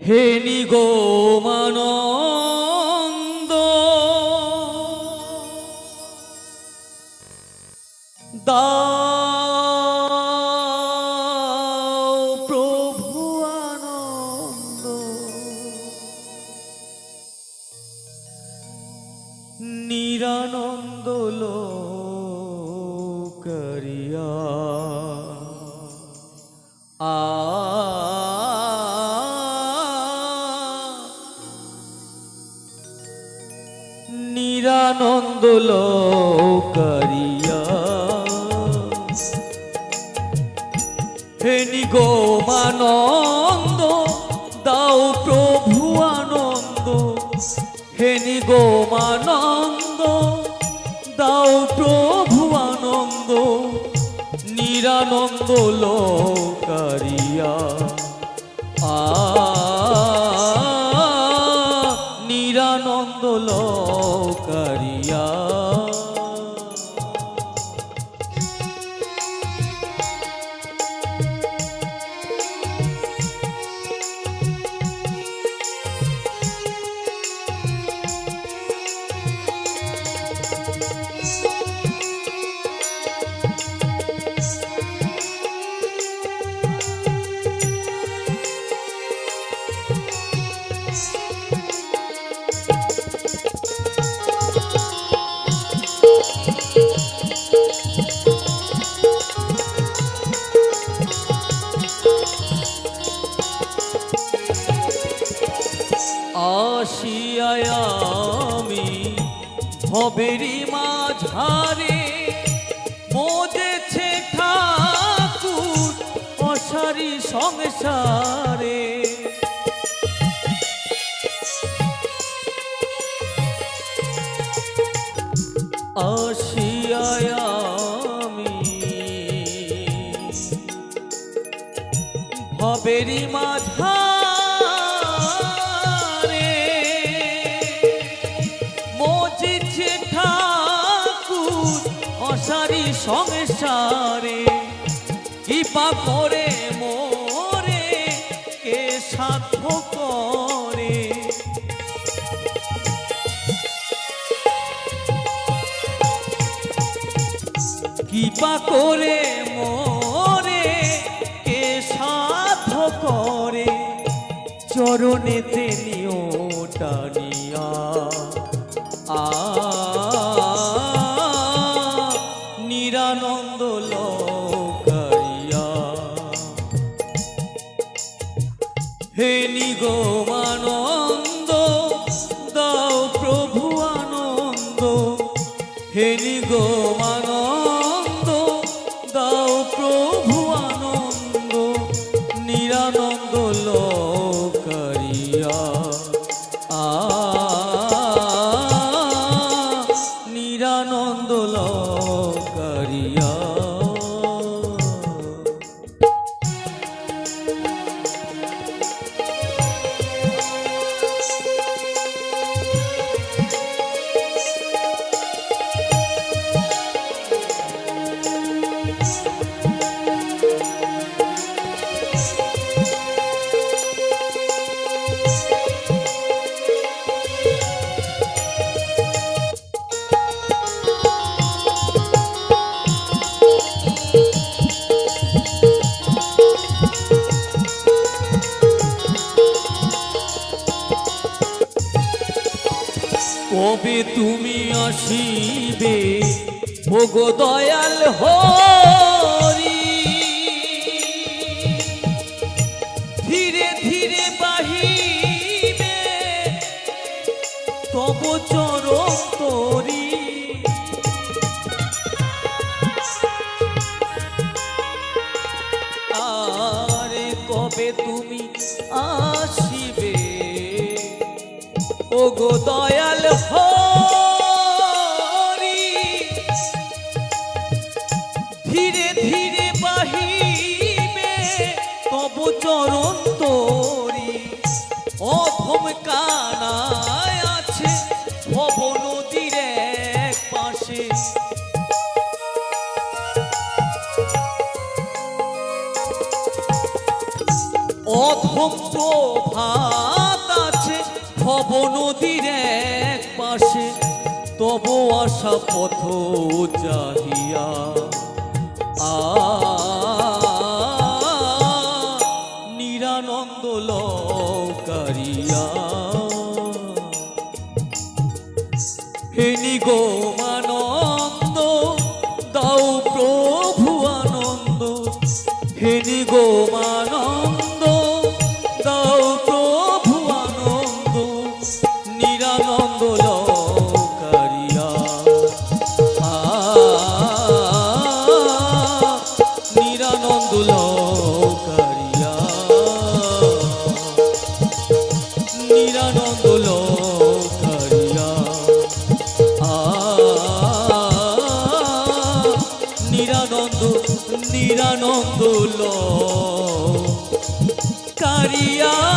হে নিগমানন্দ দাও প্রভু আনন্দ। নিরানন্দ লোকরিয়া নিরানন্দ লোকরিয়া। হে নিগমানন্দ দাও প্রভু আনন্দ। হে নিগমানন্দ দাও প্রভু আনন্দ। নিরানন্দ লোকারিয়া। আ, নিরানন্দ লোকারিয়া আসিয়ায় আমি ভবেরি মাঝারে মজেছে ঠাকুর অসারি সংসারে। আসিয়ায় আমি ভবেরি মাঝারে অসারি সংসারে। কৃপা করে মোরে, কে সাধ্য করে? কৃপা করে মোরে, কে সাধ্য করে? চরণেতে নিও নিরানন্দ লোকারিয়া কবে তুমি আসিবে? ভোগ দয়াল হরি। ধীরে ধীরে বাহিবে, তব চরম তরি। আরে কবে তুমি আসিবে? ও গো অধম আছে ভবনদীর এক পাশে। অধম প্রভাত আছে ভব নদীর এক পাশে। তব আশা পথ চাহিয়া নিগমানন্দ নিরানন্দ ল কারিয়া